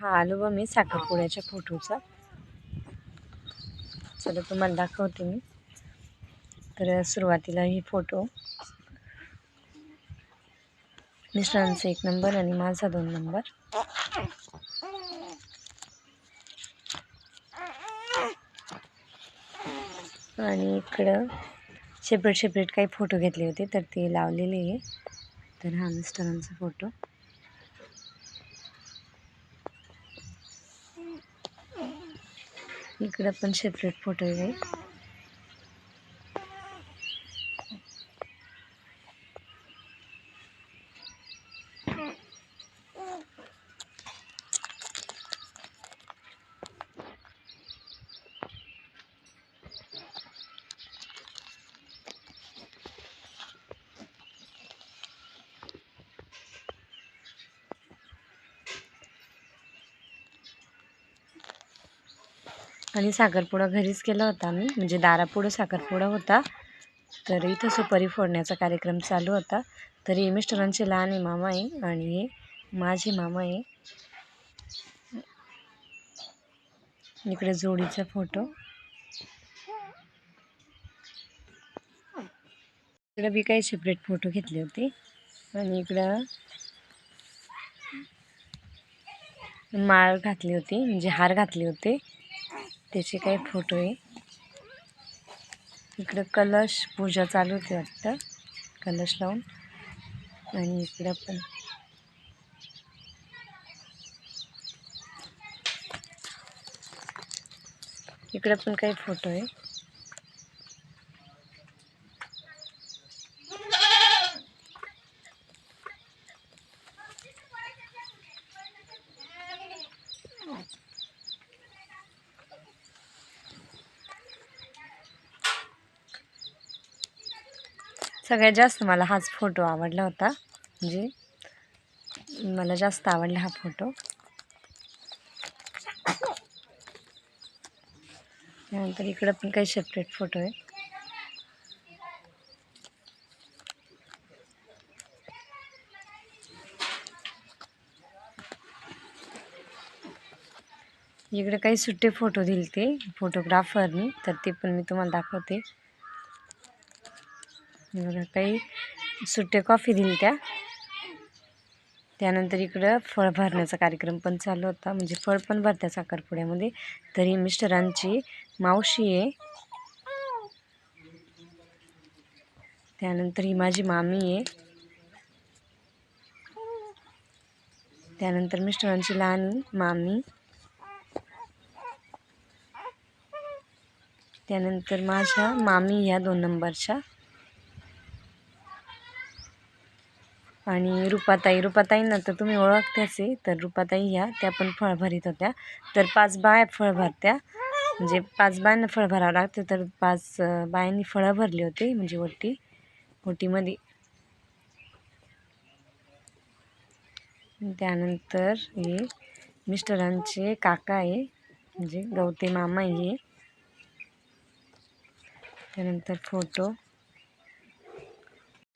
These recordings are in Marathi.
हा अनुभव मी साखरपुड्याच्या फोटोचा. चला तुम्हाला दाखवते मी. तर सुरुवातीला ही फोटो. मिस्टरांचा एक नंबर आणि माझा दोन नंबर. आणि इकडं सेपरेट सेपरेट काही फोटो घेतले होते तर ते लावलेले आहे. तर हा मिस्टरांचा फोटो. इकडं पण सेपरेट फोटो आहे. आणि साखरपुडा घरीच केला होता आम्ही. म्हणजे दारापुढं साखरपुडा होता. तर इथं सुपारी फोडण्याचा कार्यक्रम चालू होता. तरी मिस्टरांचे लहान आहे मामा आहे आणि हे माझे मामा आहे. इकडे जोडीचा फोटो. इकडे मी काही सेपरेट फोटो घेतले होते. आणि इकडं माळ घातली होती. म्हणजे हार घातले होते. त्याचे काही फोटो आहे. इकडं कलश पूजा चालू होती वाटतं. कलश लावून. आणि इकडं पण. इकडं पण काही फोटो आहे. सगळ्यात जास्त मला हाच फोटो आवडला होता. म्हणजे मला जास्त आवडला हा फोटो. त्यानंतर इकडं पण काही सेपरेट फोटो आहे. इकडे काही सुट्टे फोटो दिले ते फोटोग्राफरनी तर ते पण मी तुम्हाला दाखवते. बघा काही सुट्टे कॉफी दिली त्या. त्यानंतर इकडं फळ भरण्याचा कार्यक्रम पण चालू होता. म्हणजे फळ पण भरत्या साखरपुड्यामध्ये. तरी मिस्टरांची मावशी आहे. त्यानंतर ही माझी मामी आहे. त्यानंतर मिस्टरांची लहान मामी. त्यानंतर माझ्या मामी ह्या दोन नंबरच्या. आणि रुपाताई रुपाताईंना तर तुम्ही ओळखत्याच आहे. तर रुपाताई ह्या त्या पण फळ भरीत होत्या. तर पाच बाया फळ भरत्या. म्हणजे पाच बायांना फळ भरावं लागतं. तर पाच बायांनी फळं भरली होती म्हणजे ओटी. ओटीमध्ये त्यानंतर हे मिस्टरांचे काका आहे. म्हणजे गवते मामा आहे. त्यानंतर फोटो.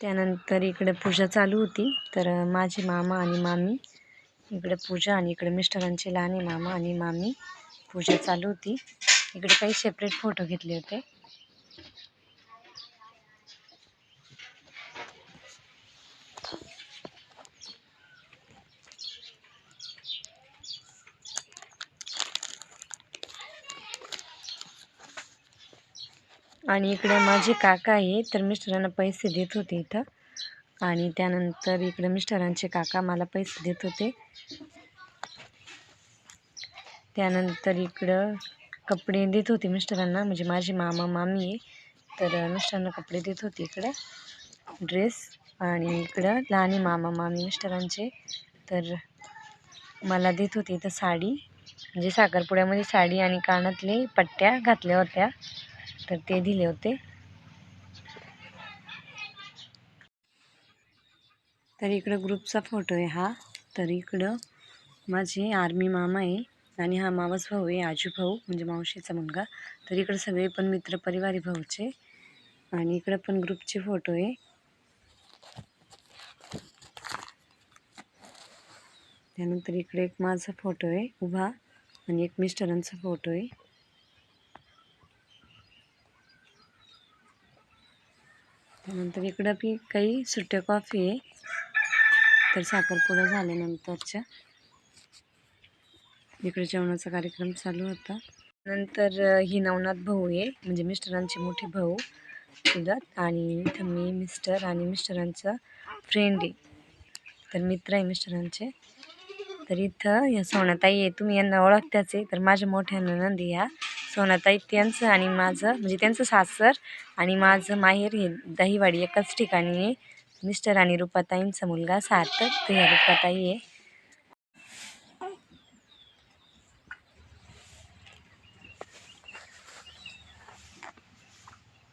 त्यानंतर इकडे पूजा चालू होती. तर माझे मामा आणि मामी इकडे पूजा आणि इकडे मिस्टरांचे लहाने मामा आणि मामी पूजा चालू होती. इकडे काही सेपरेट फोटो घेतले होते. आणि इकडे माझे काका आहे तर मिस्टरांना पैसे देत होते इथं. आणि त्यानंतर इकडे मिस्टरांचे काका मला पैसे देत होते. त्यानंतर इकडं कपडे देत होते मिस्टरांना म्हणजे माझे मामा मामी आहे. तर मिस्टरांना कपडे देत होते इकडं. ड्रेस आणि इकडं लहाने मामा मामी मिस्टरांचे. तर मला देत होते इथं साडी म्हणजे साखरपुड्यामध्ये साडी आणि कानातले पट्ट्या घातल्या होत्या. तर ते दिले होते. तर इकडं ग्रुपचा फोटो आहे हा. तर इकडं माझे आर्मी मामा आहे आणि हा मावाच भाऊ आहे आजू भाऊ म्हणजे मावशीचा मुलगा. तर इकडं सगळे पण मित्र परिवारी भाऊचे. आणि इकडं पण ग्रुपचे फोटो आहे. त्यानंतर इकडे एक माझा फोटो आहे उभा. आणि एक मिस्टरांचा फोटो आहे. त्यानंतर इकडं बी काही सुट्ट्या कॉफी आहे. तर साखरपुडा झाल्यानंतरच्या इकडे जेवणाचा कार्यक्रम चालू होता. नंतर ही नवनाथ भाऊ आहे. म्हणजे मिस्टरांचे मोठे भाऊ चुलत आणि इथं मी मिस्टर आणि मिस्टरांचा फ्रेंड आहे. तर मित्र आहे मिस्टरांचे. तर इथं या सोनाताई आहे. तुम्ही यांना ओळखत्याच आहे. तर माझ्या मोठ्या नंदी या. सोनाताई त्यांचं आणि माझं म्हणजे त्यांचं सासर आणि माझं माहेर हे दहीवाडी एकाच ठिकाणी आहे. मिस्टर आणि रुपाताईंचा मुलगा सार्थक ते ह्या रुपाताई आहे.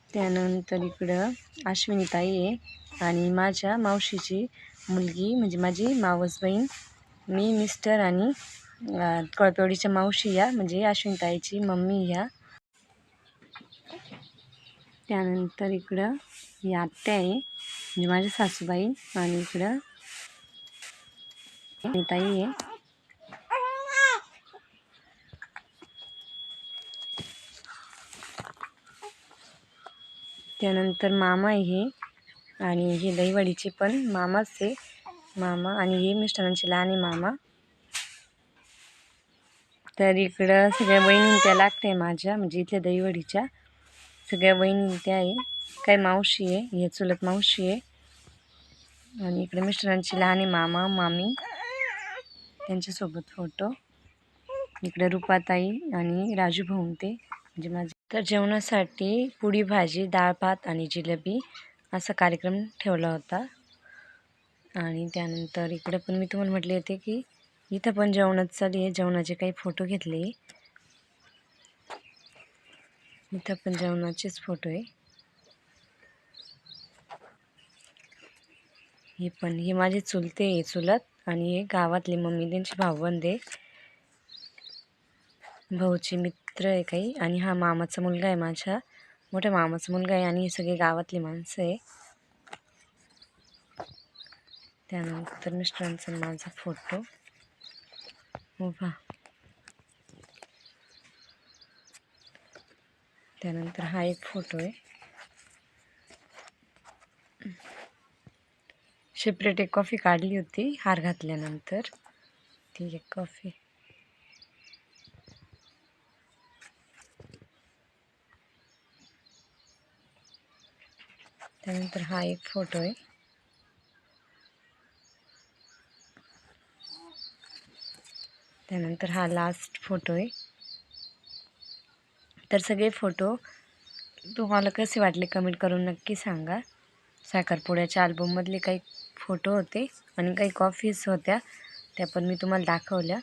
त्यानंतर इकडं अश्विनीताई आहे आणि माझ्या मावशीची मुलगी म्हणजे माझी मावस बहीण मी मिस्टर आणि कळपेवडीच्या मावशी या म्हणजे अश्विनीताईची मम्मी या. त्यानंतर इकडं ही आत्या आहे म्हणजे माझ्या सासूबाई आणि इकडं ताई आहे. त्यानंतर मामा आहे आणि हे दहीवाडीचे पण मामाच आहे. मामा आणि हे मिस्टरांचे लहान आहे मामा. तर इकडं सगळ्या वहिनी त्या लागते माझ्या म्हणजे इथल्या दहीवडीच्या. सगळ्या वहिनी त्या आहे. काय मावशी आहे? हे चुलत मावशी आहे. आणि इकडे मिस्टरांची लहान आहे मामा मामी. त्यांच्यासोबत फोटो इकडे रुपाताई आणि राजू भाऊन ते म्हणजे माझे. तर जेवणासाठी पुडी भाजी डाळ भात आणि जिलेबी असा कार्यक्रम ठेवला होता. आणि त्यानंतर इकडे पण मी तुम्हाला म्हटले होते की इथं पण जेवणात चालू आहे. जेवणाचे काही फोटो घेतले. इथं पण जेवणाचेच फोटो आहे. हे पण हे माझे चुलते आहे चुलत आणि हे गावातले मम्मी त्यांची भावबंद आहे. भाऊची मित्र आहे काही आणि हा मामाचा मुलगा आहे माझ्या. मोठ्या मामाचा मुलगा आहे आणि हे सगळे गावातली माणसं आहे. त्यानंतर मिस्टरांचा माझा फोटो. उभा. त्यानंतर हा एक फोटो आहे. सेपरेट एक कॉफी काढली होती हार घातल्यानंतर. ती एक कॉफी त्यानंतर हा एक फोटो आहे. त्यानंतर हा लास्ट फोटो आहे. तर सगळे फोटो तुम्हाला कसे वाटले कमेंट करून नक्की सांगा. साखरपुड्याच्या अल्बममधले काही फोटो होते आणि काही कॉफीज होत्या त्या पण मी तुम्हाला दाखवल्या.